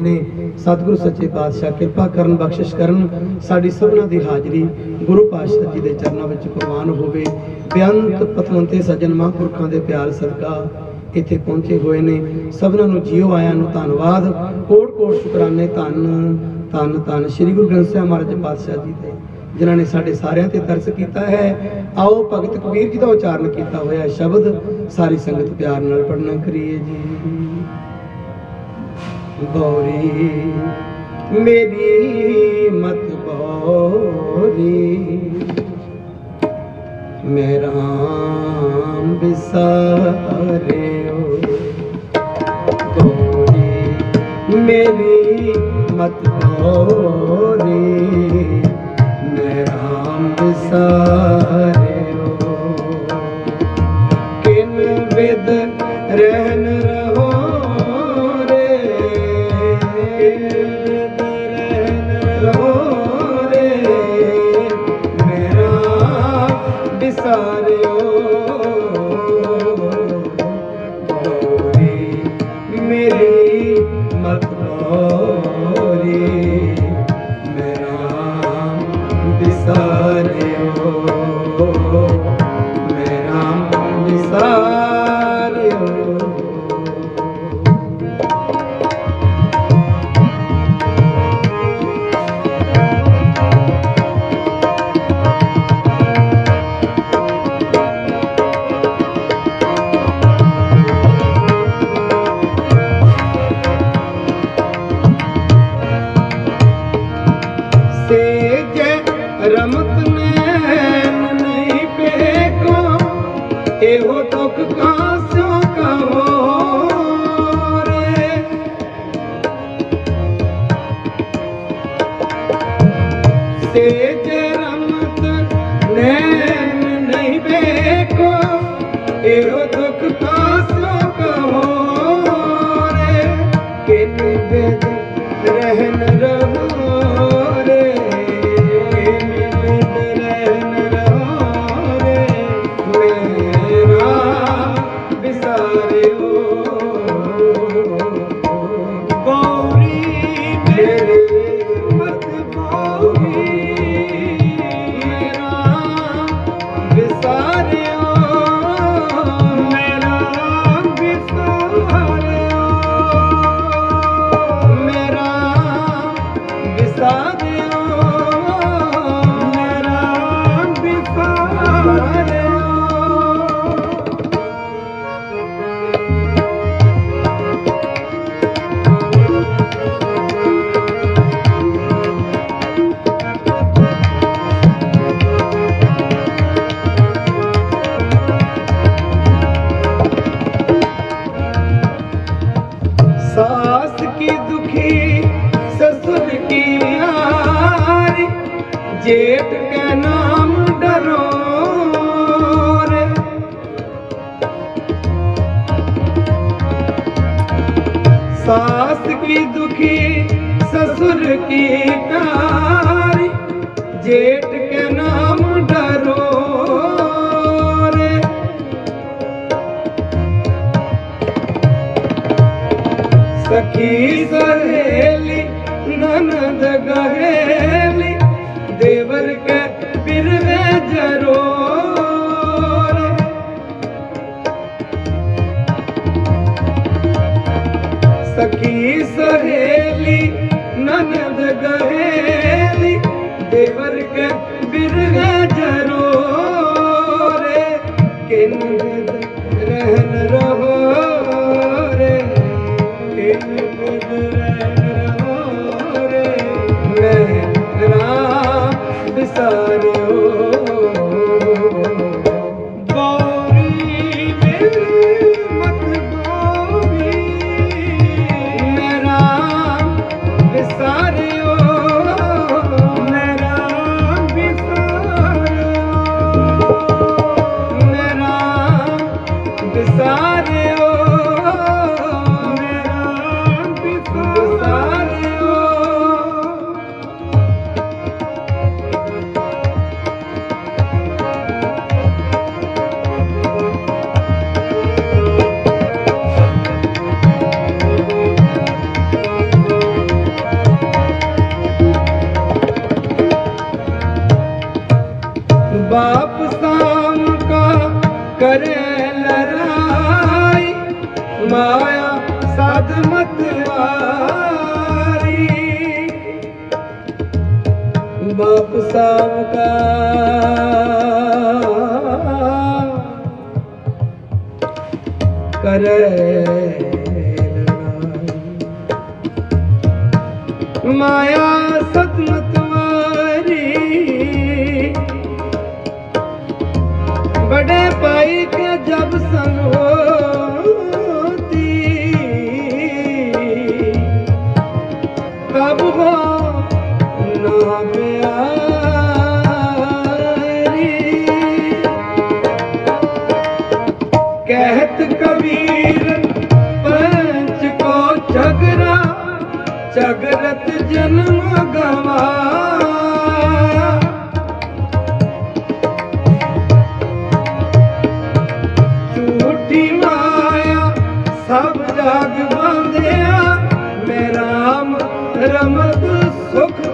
ਨੇ ਸਤਿਗੁਰੂ ਸੱਚੇ ਪਾਤਸ਼ਾਹ ਕਿਰਪਾ ਕਰਨ, ਬਖਸ਼ਿਸ਼ ਕਰਨ, ਸਾਡੀ ਸਭਨਾਂ ਦੀ ਹਾਜ਼ਰੀ ਗੁਰੂ ਪਾਤਸ਼ਾਹ ਜੀ ਦੇ ਚਰਨਾਂ ਵਿੱਚ ਕੁਰਬਾਨ ਹੋਵੇ। ਬੇਅੰਤ ਪਤਵੰਤੇ ਸੱਜਣ ਮਹਾਂਪੁਰਖਾਂ ਦੇ ਪਿਆਰ ਸਦਕਾ ਇੱਥੇ ਪਹੁੰਚੇ ਹੋਏ ਨੇ। ਸਭਨਾਂ ਨੂੰ ਜੀਓ ਆਇਆਂ ਨੂੰ ਧੰਨਵਾਦ। ਕੋਟ ਕੋਟ ਸ਼ੁਕਰਾਨੇ, ਧੰਨ ਧੰਨ ਧੰਨ ਸ੍ਰੀ ਗੁਰੂ ਗ੍ਰੰਥ ਸਾਹਿਬ ਮਹਾਰਾਜ ਪਾਤਸ਼ਾਹ ਜੀ ਦੇ, ਜਿਨ੍ਹਾਂ ਨੇ ਸਾਡੇ ਸਾਰਿਆਂ ਤੇ ਤਰਸ ਕੀਤਾ ਹੈ। ਆਓ ਭਗਤ ਕਬੀਰ ਜੀ ਦਾ ਉਚਾਰਨ ਕੀਤਾ ਹੋਇਆ ਸ਼ਬਦ, ਸਾਰੀ ਸੰਗਤ ਪਿਆਰ ਨਾਲ ਪੜਨਾ ਕਰੀਏ ਜੀ। ਬੋਰੀ ਮੇਰੀ ਮਤ ਬੋਰੀ ਮੇਰਾ ਬਿਸਾਰਿਓ ਬੋਰੀ ਮੇਰੀ ਮਤ ਬੋਰੀ ਮੇਰਾ ਬਿਸਾਰਿਓ ਕਿਨ ਵਿਦ ਰਹਿਨ ਸੇਜ ਰਮਤ ਨੈਣ ਨਹੀਂ ਪੇਕੋ ਇਹੋ ਦੁਖ ਕਾਸੋ ਕਹੋ ਰੇ। ਸੇਜ ਰਮਤ ਨੈਣ ਨਹੀਂ ਪੇਕੋ ਇਹੋ ਦੁਖ ਕਾਸੋ ਕਹੋ ਰੇ। ਕਿਨ ਬਿਦ ਰਹਿਨ ਰਹੋ ਨਾਮ ਡਰੋ ਰੇ। ਸਖੀ ਸਹੇਲੀ ਨਨਦ ਗਹੇਲੀ ਦੇਵਰ ਕੇ ਬਿਰਵੇ ਜਰੋ ਸਖੀ ਸਹੇਲੀ ਕਰੈ ਮਾਇਆ ਸਤਮਤ ਮਾਰੀ ਬੜੇ ਭਾਈ ਕੇ ਜਬ ਸੰਗ ਹੋਤੀ ਤਬ ਹੋ ਨਾਮ ਆਰੀ? ਕਹਿਤ ਕਰ ਜਨਮ ਗਵਾ। ਝੂਠੀ ਮਾਇਆ ਸਭ ਜਗ ਬੰਦਿਆ ਮੇਰਾ ਰਾਮ ਰਮਤ ਸੁਖ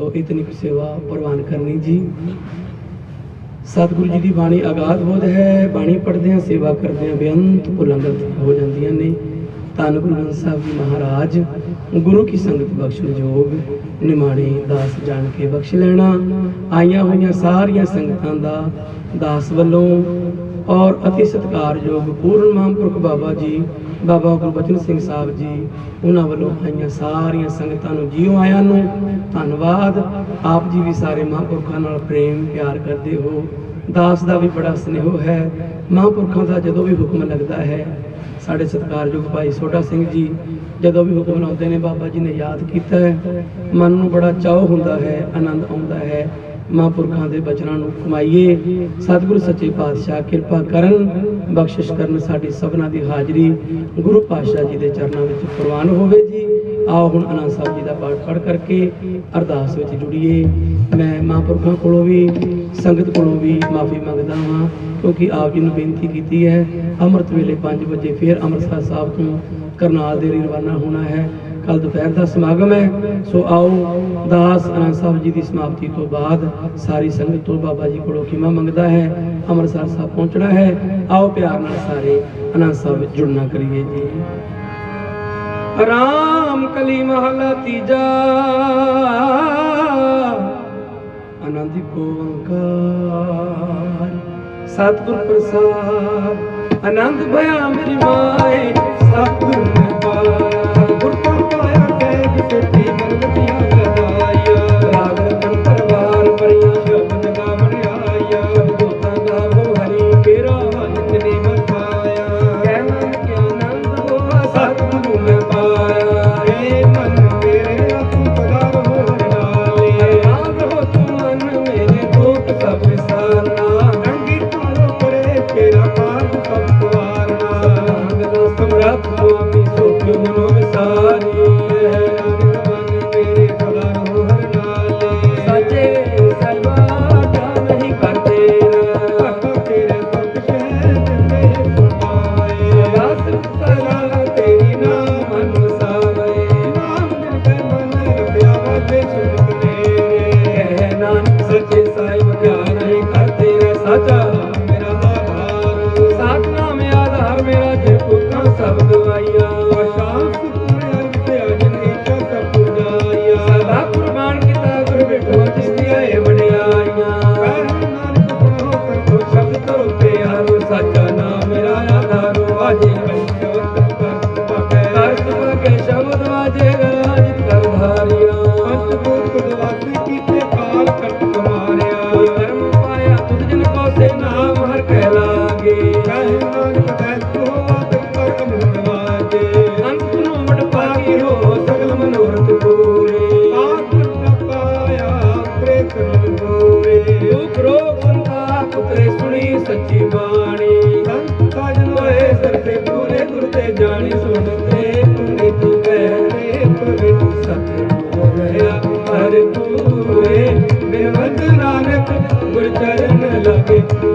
ਨਿਤ ਸੇਵਾ ਪ੍ਰਵਾਨ ਕਰਨੀ ਜੀ। ਸਤਿਗੁਰੂ ਜੀ ਦੀ ਬਾਣੀ ਆਗਾਧ ਬੋਧ ਹੈ, ਬਾਣੀ ਪੜ੍ਹਦੇ ਹਾਂ ਸੇਵਾ ਕਰਦੇ ਹਾਂ ਬੇਅੰਤ ਭੁੱਲਾਂ ਹੋ ਜਾਂਦੀਆਂ ਨੇ। ਧੰਨ ਗੁਰੂ ਗ੍ਰੰਥ ਸਾਹਿਬ ਜੀ ਮਹਾਰਾਜ, ਗੁਰੂ ਕੀ ਸੰਗਤ ਬਖਸ਼ਣ ਜੋਗ, ਨਿਮਾਣੇ ਦਾਸ ਜਾਣ ਕੇ ਬਖਸ਼ ਲੈਣਾ। ਆਈਆਂ ਹੋਈਆਂ ਸਾਰੀਆਂ ਸੰਗਤਾਂ ਦਾ ਦਾਸ ਵੱਲੋਂ ਔਰ ਅਤੀ ਸਤਿਕਾਰਯੋਗ ਪੂਰਨ ਮਹਾਂਪੁਰਖ ਬਾਬਾ ਜੀ ਬਾਬਾ ਗੁਰਬਚਨ ਸਿੰਘ ਸਾਹਿਬ ਜੀ, ਉਹਨਾਂ ਵੱਲੋਂ ਆਈਆਂ ਸਾਰੀਆਂ ਸੰਗਤਾਂ ਨੂੰ ਜੀਓ ਆਇਆਂ ਨੂੰ ਧੰਨਵਾਦ। ਆਪ ਜੀ ਵੀ ਸਾਰੇ ਮਹਾਂਪੁਰਖਾਂ ਨਾਲ ਪ੍ਰੇਮ ਪਿਆਰ ਕਰਦੇ ਹੋ। ਦਾਸ ਦਾ ਵੀ ਬੜਾ ਸਨੇਹ ਹੈ। ਮਹਾਂਪੁਰਖਾਂ ਦਾ ਜਦੋਂ ਵੀ ਹੁਕਮ ਲੱਗਦਾ ਹੈ, ਸਾਡੇ ਸਤਿਕਾਰਯੋਗ ਭਾਈ ਛੋਟਾ ਸਿੰਘ ਜੀ, ਜਦੋਂ ਵੀ ਹੁਕਮ ਲਾਉਂਦੇ ਨੇ ਬਾਬਾ ਜੀ ਨੇ ਯਾਦ ਕੀਤਾ ਹੈ, ਮਨ ਨੂੰ ਬੜਾ ਚਾਅ ਹੁੰਦਾ ਹੈ, ਆਨੰਦ ਆਉਂਦਾ ਹੈ। ਮਹਾਂਪੁਰਖਾਂ ਦੇ ਬਚਨਾਂ ਨੂੰ ਕਮਾਈਏ ਸਤਿਗੁਰੂ ਸੱਚੇ ਪਾਤਸ਼ਾਹ, ਕਿਰਪਾ ਕਰਨ ਬਖਸ਼ਿਸ਼ ਕਰਨ ਸਾਡੀ ਸਭਨਾ ਦੀ ਹਾਜ਼ਰੀ। ਗੁਰੂ ਪਾਤਸ਼ਾਹ ਜੀ ਦੇ ਚਰਨਾਂ ਵਿੱਚ ਪ੍ਰਵਾਨ ਹੋਵੇ ਜੀ। ਆਓ ਹੁਣ ਆਨੰਦ ਸਾਹਿਬ ਜੀ ਦਾ ਪਾਠ ਪੜ੍ਹ ਕਰਕੇ ਅਰਦਾਸ ਵਿੱਚ ਜੁੜੀਏ। ਮੈਂ ਮਹਾਂਪੁਰਖਾਂ ਕੋਲੋਂ ਵੀ, ਸੰਗਤ ਕੋਲੋਂ ਵੀ ਮਾਫੀ ਮੰਗਦਾ ਹਾਂ, ਕਿਉਂਕਿ ਆਪ ਜੀ ਨੂੰ ਬੇਨਤੀ ਕੀਤੀ ਹੈ, ਅੰਮ੍ਰਿਤ ਵੇਲੇ 5 ਵਜੇ ਫਿਰ ਅੰਮ੍ਰਿਤਸਰ ਸਾਹਿਬ ਤੋਂ ਕਰਨਾਲ ਦੇ ਲਈ ਰਵਾਨਾ ਹੋਣਾ ਹੈ। ਕੱਲ ਦੁਪਹਿਰ ਦਾ ਸਮਾਗਮ ਹੈ। ਸੋ ਆਓ ਦਾਸ ਅਨੰਦ ਸਾਹਿਬ ਜੀ ਦੀ ਸਮਾਪਤੀ ਤੋਂ ਬਾਅਦ ਸਾਰੀ ਸੰਗਤ ਤੋਂ ਬਾਬਾ ਜੀ ਕੋਲੋਂ ਖਿਮਾ ਮੰਗਦਾ ਹੈ। ਅੰਮ੍ਰਿਤਸਰ ਸਾਹਿਬ ਪਹੁੰਚਣਾ ਹੈ। ਆਓ ਪਿਆਰ ਨਾਲ ਸਾਰੇ ਅਨੰਦ ਸਾਹਿਬ ਵਿੱਚ ਜੁੜਨਾ ਕਰੀਏ ਜੀ। ਰਾਮ ਕਲੀ ਮਹਲਾ ਤੀਜਾ। ਆਨੰਦੀ ਓੰਕਾਰ। ਸਤਿਗੁਰ ਪ੍ਰਸਾਦ। ਆਨੰਦ ਭਇਆ ਮੇਰੀ ਮਾਏ। ਸਤਿਗੁਰ ਨੇ ਪਾਇਆ।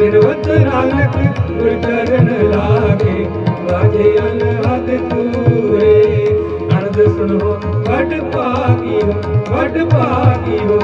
ਲਾਗੇ ਨਾਨਕ ਗੁਰ ਚਰਨ ਲਾਗੇ, ਵਾਜੇ ਅਨਹਦ ਤੂਰੇ ਅਨੰਦ ਸੁਣੋ ਵੱਡ ਭਾਗੀ ਹੋ ਵੱਡ ਭਾਗੀ ਹੋ